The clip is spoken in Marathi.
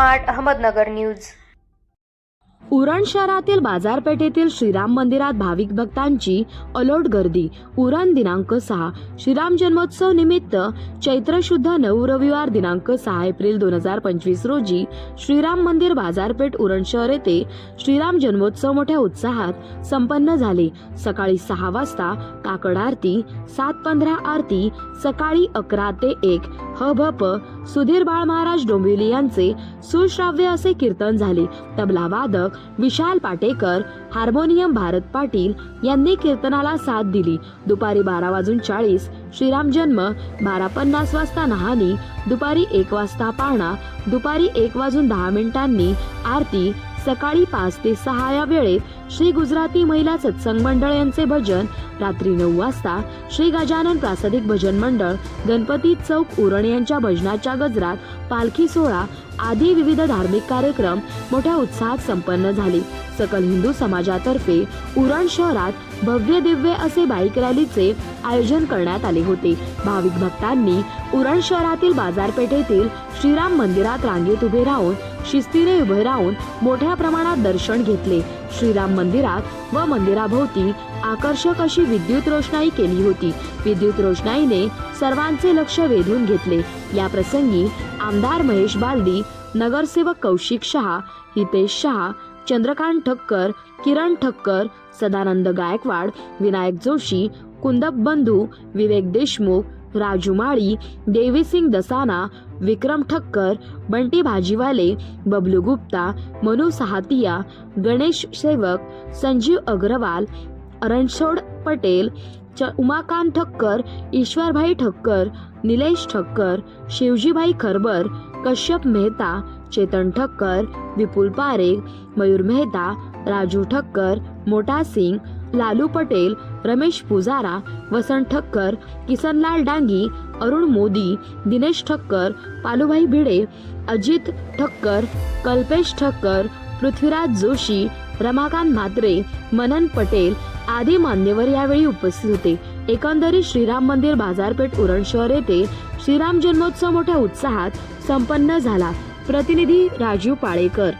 Smart Ahmednagar news. उरण शहरातील बाजारपेठेतील श्रीराम मंदिरात भाविक भक्तांची अलोट गर्दी. उरण दिनांक सहा. श्रीराम जन्मोत्सव निमित्त चैत्र शुद्ध नऊ रविवार दिनांक सहा एप्रिल दोन हजार पंचवीस रोजी श्रीराम मंदिर बाजारपेठ उरण शहर येथे श्रीराम जन्मोत्सव मोठ्या उत्साहात संपन्न झाले. सकाळी सहा वाजता काकड आरती सात पंधरा आरती सकाळी अकरा ते एक. ह भ प सुधीर बाळ महाराज डोंबिवली यांचे सुश्राव्य असे कीर्तन झाले. तबला वादक विशाल पाटेकर हार्मोनियम भारत पाटील यांनी कीर्तनाला साथ दिली. दुपारी बारा वाजून चाळीस श्रीराम जन्म बारा पन्नास वाजता नहानी दुपारी एक वाजता पाळणा दुपारी एक वाजून दहा मिनिटांनी आरती सकाळी पाच ते सहा या वेळेत श्री गुजराती महिला सत्संग मंडळ यांचे भजन रात्री नऊ वाजता श्री गजानन प्रासादिक भजन मंडळ गणपती चौक उरण यांच्या भजनाच्या गजरात पालखी सोहळा आदी विविध धार्मिक कार्यक्रम मोठ्या उत्साहात संपन्न झाले. सकल हिंदू समाजातर्फे उरण शहरात भव्य दिव्य असे बाईक रॅलीचे आयोजन करण्यात आले होते. भाविक भक्तांनी उरण शहरातील बाजारपेठेतील श्रीराम मंदिरात रांगेत उभे राहून शिस्तीने उभे राहून मोठ्या प्रमाणात दर्शन घेतले. श्रीराम मंदिरात व मंदिराभोवती आकर्षक अशी विद्युत रोषणाई केली होती. विद्युत रोषणाईने सर्वांचे लक्ष वेधून घेतले. या प्रसंगी आमदार महेश बालदी नगरसेवक कौशिक शहा हितेश शहा चंद्रकांत ठक्कर किरण ठक्कर सदानंद गायकवाड विनायक जोशी कुंदप बंधू विवेक देशमुख राजू माळी देवीसिंग दसाना विक्रम ठक्कर बंटी भाजीवाले बबलू गुप्ता मनु सहातिया गणेश सेवक संजीव अग्रवाल रणछोड पटेल च उमाकांत ठक्कर ईश्वरभाई ठक्कर निलेश ठक्कर शिवजीभाई खरबर कश्यप मेहता चेतन ठक्कर विपुल पारेख मयूर मेहता राजू ठक्कर मोटा सिंग लालू पटेल रमेश पुजारा वसंत ठक्कर किसनलाल डांगी अरुण मोदी दिनेश ठक्कर पालुभाई भिडे अजित ठक्कर कल्पेश ठक्कर पृथ्वीराज जोशी रमाकांत म्हात्रे मनन पटेल आदी मान्यवर यावेळी उपस्थित होते. एकंदरीत श्रीराम मंदिर बाजारपेठ उरण शहर येथे श्रीराम जन्मोत्सव मोठ्या उत्साहात संपन्न झाला. प्रतिनिधी राजीव पाळेकर.